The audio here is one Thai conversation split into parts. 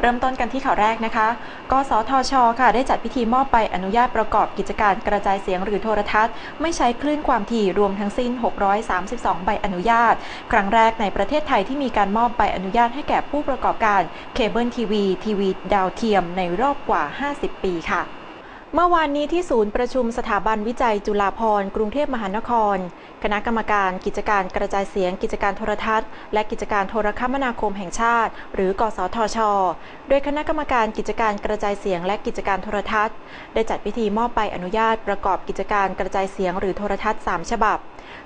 เริ่มต้นกันที่ข่าวแรกนะคะ กสทช ค่ะ ได้จัดพิธีมอบใบอนุญาตประกอบกิจการกระจายเสียงหรือโทรทัศน์ ไม่ใช้คลื่นความถี่รวมทั้งสิ้น 632 ใบอนุญาต ครั้งแรกในประเทศไทยที่มีการมอบใบอนุญาตให้แก่ผู้ประกอบการเคเบิลทีวีทีวีดาวเทียมในรอบกว่า 50 ปีค่ะ เมื่อวานนี้ที่ศูนย์ประชุมสถาบันวิจัยจุฬาภรณ์กรุงเทพมหานคร คณะกรรมการกิจการกระจายเสียง กิจการโทรทัศน์ และกิจการโทรคมนาคมแห่งชาติ หรือกสทช โดยคณะกรรมการกิจการกระจายเสียงและกิจการโทรทัศน์ ได้จัดพิธีมอบใบอนุญาตประกอบกิจการกระจายเสียงหรือโทรทัศน์ 3 ฉบับ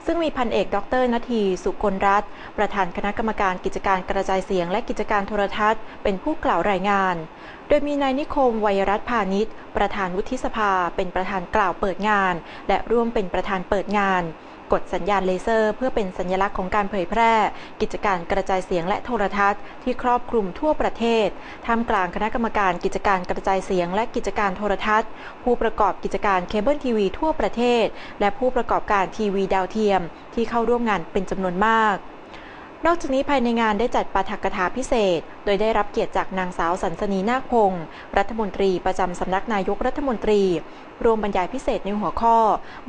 ซึ่งมีพันเอกดรนาทีสุกลรัตน์ประธานคณะกรรมการกิจการกระจายเสียงและกิจการโทรทัศน์ เป็นผู้กล่าวรายงาน โดยมีนายนิคมวัยรัตพาณิชย์ประธานวุฒิสภาเป็นประธานกล่าวเปิดงาน และร่วมเป็นประธานเปิดงานกดสัญญาณเลเซอร์ เพื่อเป็นสัญลักษณ์ของการเผยแพร่ กิจการกระจายเสียงและโทรทัศน์ที่ครอบคลุมทั่วประเทศท่ามกลางคณะกรรมการกิจการกระจายเสียง และกิจการโทรทัศน์ ผู้ประกอบกิจการเคเบิลทีวีทั่วประเทศ และผู้ประกอบการทีวีดาวเทียม ที่เข้าร่วมงานเป็นจำนวนมาก นอกจากนี้ภายในงานได้จัดปาฐกถาพิเศษ โดยได้รับเกียรติจากนางสาวสันสนีนาคพงศ์รัฐมนตรีประจำสำนักนายกรัฐมนตรีรวมบรรยายพิเศษในหัวข้อ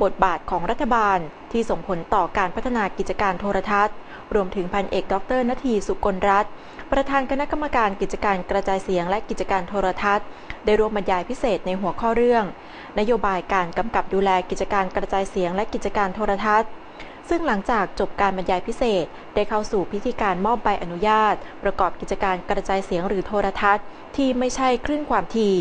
บทบาทของรัฐบาล ที่ส่งผลต่อการพัฒนากิจการโทรทัศน์ รวมถึงพันเอกดรนาทีสุกลรัตน์ประธานคณะกรรมการกิจการกระจายเสียงและกิจการโทรทัศน์ ได้ร่วมบรรยายพิเศษในหัวข้อเรื่อง นโยบายการกำกับดูแลกิจการกระจายเสียงและกิจการโทรทัศน์ ซึ่งหลังจากจบการบรรยายพิเศษ ได้เข้าสู่พิธีการมอบใบอนุญาต ประกอบกิจการกระจายเสียงหรือโทรทัศน์ ที่ไม่ใช่คลื่นความถี่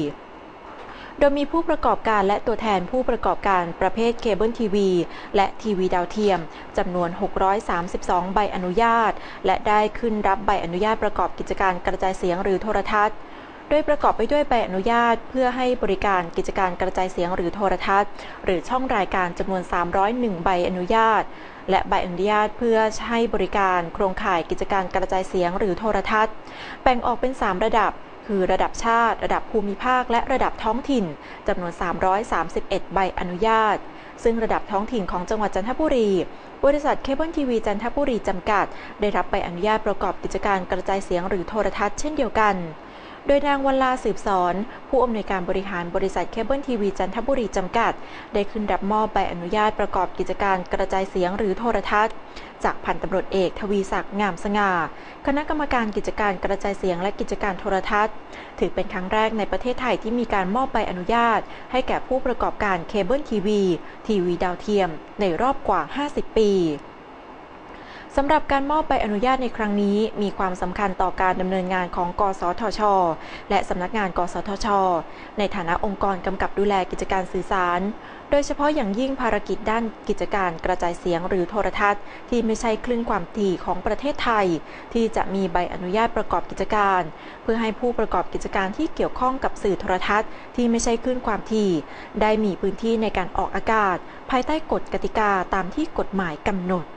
โดยมีผู้ประกอบการและตัวแทนผู้ประกอบการประเภทเคเบิลทีวี และทีวีดาวเทียมจำนวน 632 ใบอนุญาต และได้ขึ้นรับใบอนุญาตประกอบกิจการกระจายเสียงหรือโทรทัศน์ ดยประกอบไปด้วยใบอนุญาต เพื่อให้บริการกิจการกระจายเสียงหรือโทรทัศน์ หรือช่องรายการจำนวน 301 ใบอนุญาต และใบอนุญาตเพื่อให้บริการโครงข่ายกิจการกระจายเสียงหรือโทรทัศน์ แบ่งออกเป็น 3 ระดับคือระดับชาติ ระดับภูมิภาค และระดับท้องถิ่นจำนวน 331 ใบอนุญาต ซึ่งระดับท้องถิ่นของจังหวัดจันทบุรี บริษัทเคเบิลทีวีจันทบุรีจำกัด ได้รับใบอนุญาตประกอบกิจการกระจายเสียงหรือโทรทัศน์เช่นเดียวกัน โดยนางวัลลาสืบสอน ผู้อำนวยการบริหารบริษัทเคเบิลทีวีจันทบุรีจำกัด ได้ขึ้นรับมอบใบอนุญาตประกอบกิจการกระจายเสียงหรือโทรทัศน์ จากพันตำรวจเอกทวีศักดิ์งามสง่า คณะกรรมการกิจการกระจายเสียงและกิจการโทรทัศน์ ถือเป็นครั้งแรกในประเทศไทยที่มีการมอบใบอนุญาต ให้แก่ผู้ประกอบการเคเบิลทีวีทีวีดาวเทียม ในรอบกว่า 50 ปี สำหรับการมอบใบอนุญาตในครั้งนี้ มีความสำคัญต่อการดำเนินงานของ กสทช และสำนักงาน กสทช ในฐานะองค์กรกำกับดูแลกิจการสื่อสาร โดยเฉพาะอย่างยิ่งภารกิจด้านกิจการกระจายเสียงหรือโทรทัศน์ ที่ไม่ใช่คลื่นความถี่ของประเทศไทย ที่จะมีใบอนุญาตประกอบกิจการ เพื่อให้ผู้ประกอบกิจการที่เกี่ยวข้องกับสื่อโทรทัศน์ ที่ไม่ใช่คลื่นความถี่ ได้มีพื้นที่ในการออกอากาศ ภายใต้กฎกติกาตามที่กฎหมายกำหนด